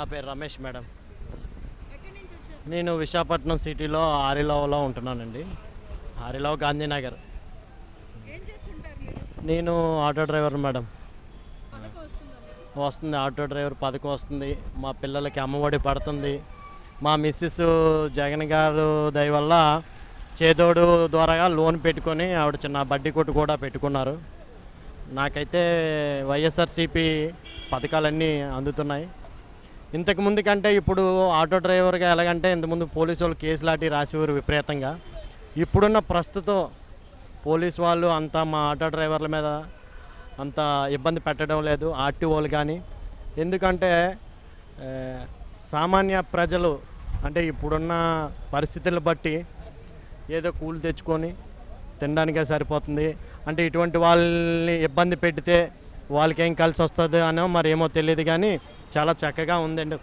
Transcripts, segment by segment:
నా పేరు రమేష్ మేడం. నేను విశాఖపట్నం సిటీలో ఆరిలోవలో ఉంటున్నానండి. ఆరిలోవ గాంధీనగర్. నేను ఆటో డ్రైవర్ మేడం. వస్తుందా ఆటో డ్రైవర్ పథకం వస్తుంది. మా పిల్లలకి అమ్మఒడి పడుతుంది. మా మిస్సెస్ జగన్ గారు వల్ల చేదోడు ద్వారా లోన్ పెట్టుకొని ఆవిడ చిన్న బడ్డీ కొట్టు కూడా పెట్టుకున్నారు. నాకైతే వైఎస్ఆర్సీపీ పథకాలన్నీ అందుతున్నాయి. ఇంతకు ముందు కంటే ఇప్పుడు ఆటో డ్రైవర్గా ఎలాగంటే ఇంతకుముందు పోలీసు వాళ్ళు కేసు లాంటి రాసేవారు విపరీతంగా. ఇప్పుడున్న ప్రస్తుతం పోలీస్ వాళ్ళు అంత మా ఆటో డ్రైవర్ల మీద అంత ఇబ్బంది పెట్టడం లేదు ఆర్టీఓలు కానీ. ఎందుకంటే సామాన్య ప్రజలు అంటే ఇప్పుడున్న పరిస్థితులను బట్టి ఏదో కూలి తెచ్చుకొని తినడానికే సరిపోతుంది. అంటే ఇటువంటి వాళ్ళని ఇబ్బంది పెడితే వాళ్ళకేం కలిసి వస్తుంది అనో మరి ఏమో తెలియదు కానీ చాలా చక్కగా ఉందండి.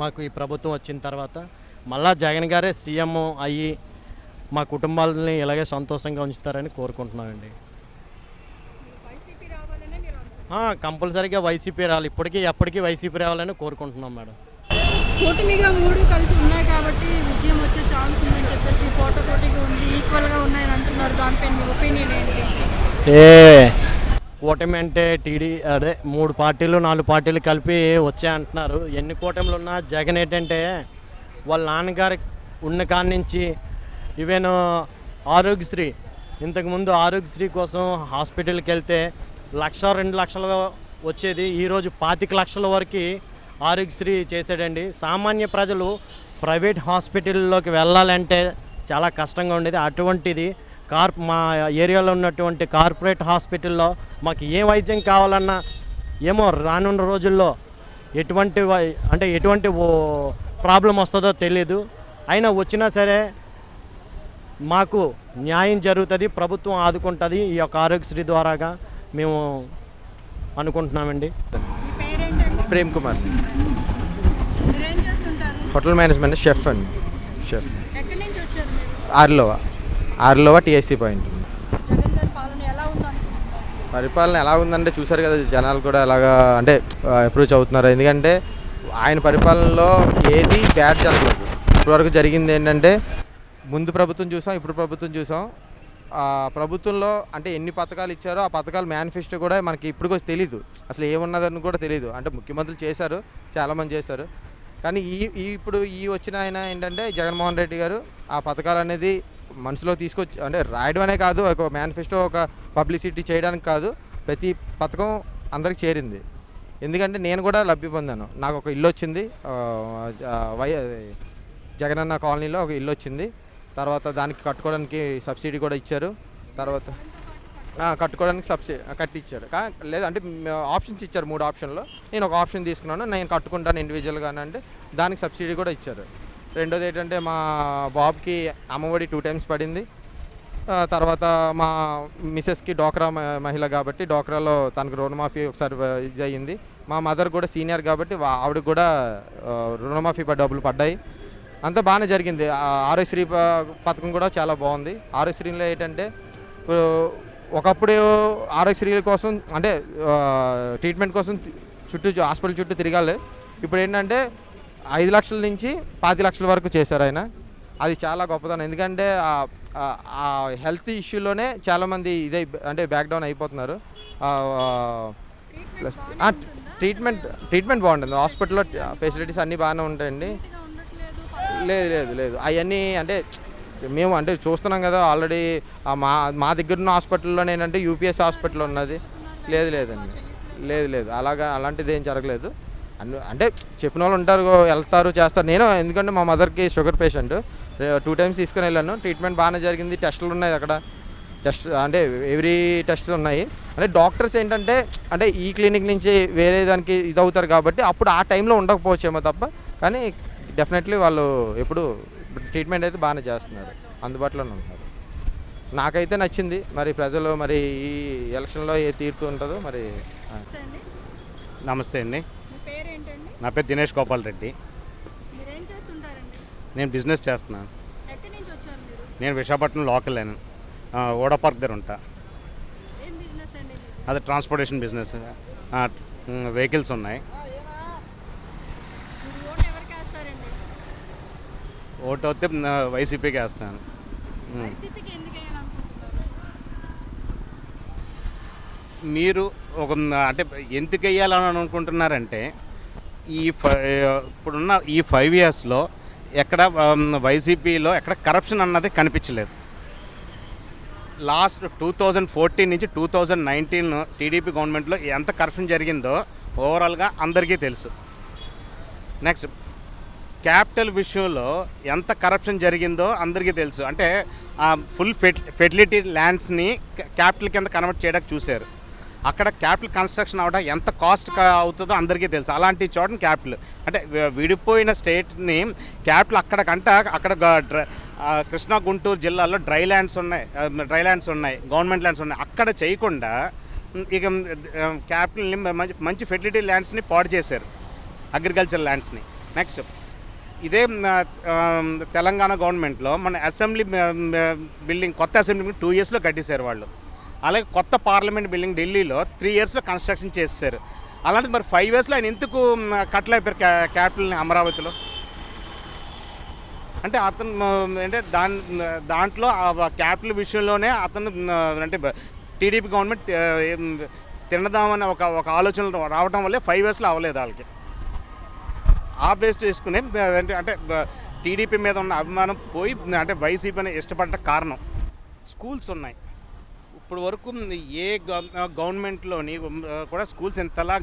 మాకు ఈ ప్రభుత్వం వచ్చిన తర్వాత మళ్ళా జగన్ గారే సీఎం అయ్యి మా కుటుంబాలని ఇలాగే సంతోషంగా ఉంచుతారని అనుకుంటున్నారు కంపల్సరీగా వైసీపీ రావాలి. ఇప్పటికీ ఎప్పటికీ వైసీపీ రావాలని కోరుకుంటున్నాం మేడం. కూటమిగా మూడు కలిపి ఉన్నాయి కాబట్టి విజయం వచ్చే ఛాన్స్ ఉందని చెప్పేసి పోటా పోటీగా ఉంది ఈక్వల్గా ఉన్నాయని అంటున్నారు. దానిపై మీ ఒపీనియన్ ఏంటి? ఏ కూటమి అంటే టీడీ అదే మూడు పార్టీలు నాలుగు పార్టీలు కలిపి వచ్చాయి అంటున్నారు. ఎన్ని కూటమిలు ఉన్నా జగన్ ఏంటంటే వాళ్ళ నాన్నగారి ఉన్న కాడి నుంచి ఈవెన్ ఆరోగ్యశ్రీ ఇంతకుముందు ఆరోగ్యశ్రీ కోసం హాస్పిటల్కి వెళ్తే లక్ష రెండు లక్షలు వచ్చేది. ఈరోజు పాతిక లక్షల వరకు ఆరోగ్యశ్రీ చేసాడండి సామాన్య ప్రజలు ప్రైవేట్ హాస్పిటల్లోకి వెళ్ళాలంటే చాలా కష్టంగా ఉండేది. అటువంటిది కార్ మా ఏరియాలో ఉన్నటువంటి కార్పొరేట్ హాస్పిటల్లో మాకు ఏ వైద్యం కావాలన్నా ఏమో రానున్న రోజుల్లో ఎటువంటి వై- అంటే ఎటువంటి ఓ ప్రాబ్లం వస్తుందో తెలియదు అయినా వచ్చినా సరే మాకు న్యాయం జరుగుతుంది ప్రభుత్వం ఆదుకుంటుంది ఈ యొక్క ఆరోగ్యశ్రీ ద్వారాగా మేము అనుకుంటున్నామండి. Prem Kumar. Hotel management chef అండి. షెఫ్. ఎక్కడి నుంచి వచ్చారు మీరు? ఆర్లోవా. Arilova TSC point. పరిపాలన ఎలా ఉందంటే చూసారు కదా జనాలు కూడా అలాగా అంటే అప్రోచ్ అవుతున్నారు. ఎందుకంటే ఆయన పరిపాలనలో ఏది బ్యాడ్ జరగలేదు. ఇప్పటివరకు జరిగింది ఏంటంటే ముందు ప్రభుత్వం చూసాం ఇప్పుడు ప్రభుత్వం చూసాం. ప్రభుత్వంలో అంటే ఎన్ని పథకాలు ఇచ్చారో ఆ పథకాల మేనిఫెస్టో కూడా మనకి ఇప్పుడు తెలీదు. అసలు ఏమున్నదని కూడా తెలియదు అంటే ముఖ్యమంత్రులు చేశారు చాలామంది చేశారు. కానీ ఈ ఈ ఇప్పుడు ఈ వచ్చిన ఆయన ఏంటంటే జగన్మోహన్ రెడ్డి గారు ఆ పథకాలు అనేది మనసులో తీసుకొచ్చి అంటే రాయడం అనే కాదు ఒక మేనిఫెస్టో ఒక పబ్లిసిటీ చేయడానికి కాదు ప్రతి పథకం అందరికి చేరింది. ఎందుకంటే నేను కూడా లబ్ధి పొందాను. నాకు ఒక ఇల్లు వచ్చింది. వై జగనన్న కాలనీలో ఒక ఇల్లు వచ్చింది. తర్వాత దానికి కట్టుకోవడానికి సబ్సిడీ కూడా ఇచ్చారు. తర్వాత కట్టుకోవడానికి సబ్సిడీ కట్టిచ్చారు. లేదంటే లేదు అంటే ఆప్షన్స్ ఇచ్చారు మూడు ఆప్షన్లో నేను ఒక ఆప్షన్ తీసుకున్నాను. నేను కట్టుకుంటాను ఇండివిజువల్గా అంటే దానికి సబ్సిడీ కూడా ఇచ్చారు. రెండోది ఏంటంటే మా బాబుకి అమ్మఒడి టూ టైమ్స్ పడింది. తర్వాత మా మిసెస్కి డోక్రా మహిళ కాబట్టి డోక్రాలో తనకు రుణమాఫీ ఒకసారి ఇది అయ్యింది. మా మదర్ కూడా సీనియర్ కాబట్టి వా- ఆవిడకి కూడా రుణమాఫీ డబ్బులు పడ్డాయి. అంతా బాగానే జరిగింది. ఆ, ఆరోగ్యశ్రీ ప- పథకం కూడా చాలా బాగుంది. ఆరోగ్యశ్రీలో ఏంటంటే ఒకప్పుడు ఆరోగ్యశ్రీల కోసం అంటే ట్రీట్మెంట్ కోసం చుట్టూ హాస్పిటల్ చుట్టూ తిరగాలి. ఇప్పుడు ఏంటంటే ఐదు లక్షల నుంచి పాతి లక్షల వరకు చేశారు ఆయన. అది చాలా గొప్పదనం ఎందుకంటే ఆ- హెల్త్ ఇష్యూలోనే చాలామంది ఇదే అంటే బ్యాక్డౌన్ అయిపోతున్నారు. ప్లస్ ట్రీట్మెంట్ ట్రీట్మెంట్ బాగుంటుంది. హాస్పిటల్లో ఫెసిలిటీస్ అన్నీ బాగానే ఉంటాయండి. లేదు లేదు లేదు. అవన్నీ అంటే మేము అంటే చూస్తున్నాం కదా ఆల్రెడీ మా మా దగ్గర ఉన్న హాస్పిటల్లో ఏంటంటే యూపీఎస్ హాస్పిటల్ ఉన్నది. లేదు లేదండి. లేదు లేదు. అలాగా అలాంటిది ఏం జరగలేదు. అన్ని అంటే చెప్పిన వాళ్ళు ఉంటారు వెళ్తారు చేస్తారు. నేను ఎందుకంటే మా మదర్కి షుగర్ పేషెంట్. టూ టైమ్స్ తీసుకుని వెళ్ళాను. ట్రీట్మెంట్ బాగానే జరిగింది. టెస్టులు ఉన్నాయి అక్కడ. టెస్ట్ అంటే ఎవ్రీ టెస్ట్ ఉన్నాయి. అంటే డాక్టర్స్ ఏంటంటే అంటే ఈ క్లినిక్ నుంచి వేరే దానికి ఇది అవుతారు కాబట్టి అప్పుడు ఆ టైంలో ఉండకపోవచ్చేమో తప్ప కానీ డెఫినెట్లీ వాళ్ళు ఎప్పుడు ట్రీట్మెంట్ అయితే బాగానే చేస్తున్నారు. అందుబాటులోనే ఉన్నారు. నాకైతే నచ్చింది. మరి ప్రజలు మరి ఈ ఎలక్షన్లో ఏ తీర్పు ఉంటుందో మరి నమస్తే అండి. నా పేరు దినేష్ గోపాల్ రెడ్డి. మీరేం చేస్తుంటారండి? నేను బిజినెస్ చేస్తున్నాను ఎక్కడి నుంచి వచ్చారు మీరు? నేను విశాఖపట్నం లోకల్ నేను. ఓడా పార్క్ దగ్గర ఉంటా. ఏం బిజినెస్ అండి మీది? అది ట్రాన్స్పోర్టేషన్ బిజినెస్. వెహికల్స్ ఉన్నాయి. ఓటు వస్తే వైసీపీకి వేస్తాను. ఉమ్. వైసీపీకి ఎందుకు వేయాలనుకుంటున్నారు మీరు ఒక అంటే ఎందుకు వేయాలని అనుకుంటున్నారంటే ఈ ఇప్పుడున్న ఈ ఫైవ్ ఇయర్స్లో ఎక్కడ వైసీపీలో ఎక్కడ కరప్షన్ అన్నది కనిపించలేదు. లాస్ట్ టూ థౌజండ్ ఫోర్టీన్ నుంచి టూ థౌజండ్ నైన్టీన్ టీడీపీ గవర్నమెంట్లో ఎంత కరప్షన్ జరిగిందో ఓవరాల్గా అందరికీ తెలుసు. నెక్స్ట్ క్యాపిటల్ విషయంలో ఎంత కరప్షన్ జరిగిందో అందరికీ తెలుసు. అంటే ఆ ఫుల్ ఫెట్ ఫెర్టిలిటీ ల్యాండ్స్ని క్యాపిటల్ కింద కన్వర్ట్ చేయడానికి చూశారు. అక్కడ క్యాపిటల్ కన్స్ట్రక్షన్ అవడం ఎంత కాస్ట్ అవుతుందో అందరికీ తెలుసు. అలాంటి చోట క్యాపిటల్. అంటే విడిపోయిన స్టేట్ని క్యాపిటల్ అక్కడికంట అక్కడ డ్ర- కృష్ణా గుంటూరు జిల్లాలో డ్రై ల్యాండ్స్ ఉన్నాయి. డ్రై ల్యాండ్స్ ఉన్నాయి. గవర్నమెంట్ ల్యాండ్స్ ఉన్నాయి. అక్కడ చేయకుండా ఇక క్యాపిటల్ని మంచి మంచి ఫెర్టిలిటీ ల్యాండ్స్ని పాడు చేశారు. అగ్రికల్చర్ ల్యాండ్స్ని. నెక్స్ట్ ఇదే తెలంగాణ గవర్నమెంట్లో మన అసెంబ్లీ బిల్డింగ్ కొత్త అసెంబ్లీ టూ ఇయర్స్లో కట్టేశారు వాళ్ళు. అలాగే కొత్త పార్లమెంట్ బిల్డింగ్ ఢిల్లీలో త్రీ ఇయర్స్లో కన్స్ట్రక్షన్ చేశారు అలాంటి మరి ఫైవ్ ఇయర్స్లో ఆయన ఎందుకు కట్టలేపారు క్యా క్యాపిటల్ని అమరావతిలో? అంటే అతను అంటే దాని దాంట్లో క్యాపిటల్ విషయంలోనే అతను అంటే టీడీపీ గవర్నమెంట్ తినదామని ఒక ఒక ఆలోచన రావడం వల్లే ఫైవ్ ఇయర్స్లో అవ్వలేదు వాళ్ళకి. ఆ బేస్ చేసుకునే అంటే అంటే టీడీపీ మీద ఉన్న అభిమానం పోయి అంటే వైసీపీని ఇష్టపడ్డ కారణం. స్కూల్స్ ఉన్నాయి. ఇప్పుడు వరకు ఏ గవర్నమెంట్లోని కూడా స్కూల్స్ ఎంతలా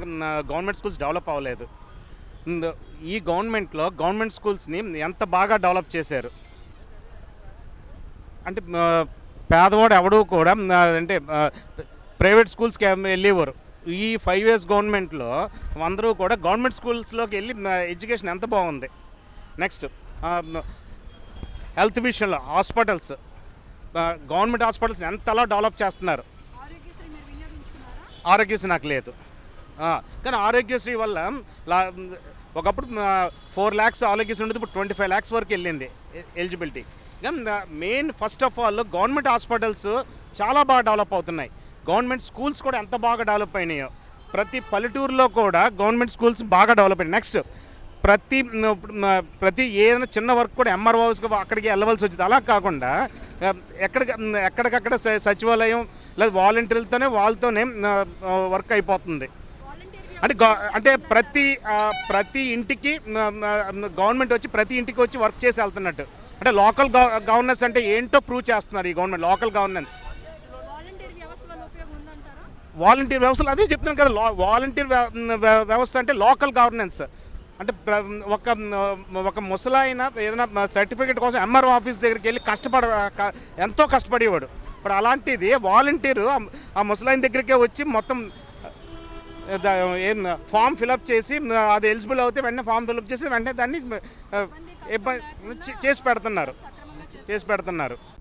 గవర్నమెంట్ స్కూల్స్ డెవలప్ అవ్వలేదు. ఈ గవర్నమెంట్లో గవర్నమెంట్ స్కూల్స్ని ఎంత బాగా డెవలప్ చేశారు? అంటే పేదవాడు ఎవడూ కూడా అంటే ప్రైవేట్ స్కూల్స్కి వెళ్ళేవారు. ఈ ఫైవ్ ఇయర్స్ గవర్నమెంట్లో అందరూ కూడా గవర్నమెంట్ స్కూల్స్లోకి వెళ్ళి ఎడ్యుకేషన్ ఎంత బాగుంది? నెక్స్ట్ హెల్త్ విషయంలో హాస్పిటల్స్ గవర్నమెంట్ హాస్పిటల్స్ ఎంతలా డెవలప్ చేస్తున్నారు? ఆరోగ్యశ్రీ నాకు లేదు. కానీ ఆరోగ్యశ్రీ వల్ల ఒకప్పుడు ఫోర్ ల్యాక్స్ ఆరోగ్యశ్రీ ఉండేది ఇప్పుడు ట్వంటీ ఫైవ్ ల్యాక్స్ వరకు వెళ్ళింది ఎలిజిబిలిటీ. కానీ main first of all government hospitals చాలా బాగా డెవలప్ అవుతున్నాయి. గవర్నమెంట్ స్కూల్స్ కూడా ఎంత బాగా డెవలప్ అయినాయో ప్రతి పల్లెటూరులో కూడా గవర్నమెంట్ స్కూల్స్ బాగా డెవలప్ అయినాయి. నెక్స్ట్ ప్రతి ప్రతి ఏదైనా చిన్న వర్క్ కూడా ఎంఆర్ఓస్కి అక్కడికి వెళ్ళవలసి వచ్చింది. అలా కాకుండా మ్, ఎక్కడికక్కడ సచివాలయం లేదా వాలంటీర్లతోనే వాళ్ళతోనే వర్క్ అయిపోతుంది. అంటే అంటే ప్రతి ప్రతి ఇంటికి గవర్నమెంట్ వచ్చి ప్రతి ఇంటికి వచ్చి వర్క్ చేసి వెళ్తున్నట్టు. అంటే లోకల్ గవర్నెన్స్ అంటే ఏంటో ప్రూవ్ చేస్తున్నారు ఈ గవర్నమెంట్ లోకల్ గవర్నెన్స్. వాలంటీర్ వ్యవస్థలు అదే చెప్తున్నాను కదా వాలంటీర్ వ్య- వ్య- వ్యవస్థ అంటే లోకల్ గవర్నెన్స్. అంటే ఒక ఒక ముసలాయన ఏదైనా సర్టిఫికేట్ కోసం ఎంఆర్ఓ ఆఫీస్ దగ్గరికి వెళ్ళి కష్టపడ ఎంతో కష్టపడేవాడు. ఇప్పుడు అలాంటిది వాలంటీరు ఆ- ముసలాయన దగ్గరికే వచ్చి మొత్తం ఏం ఫామ్ ఫిలప్ చేసి అది ఎలిజిబుల్ అవుతే వెంటనే ఫామ్ ఫిలప్ చేసి వెంటనే దాన్ని ఇబ్బంది చేసి పెడుతున్నారు. చేసి పెడుతున్నారు.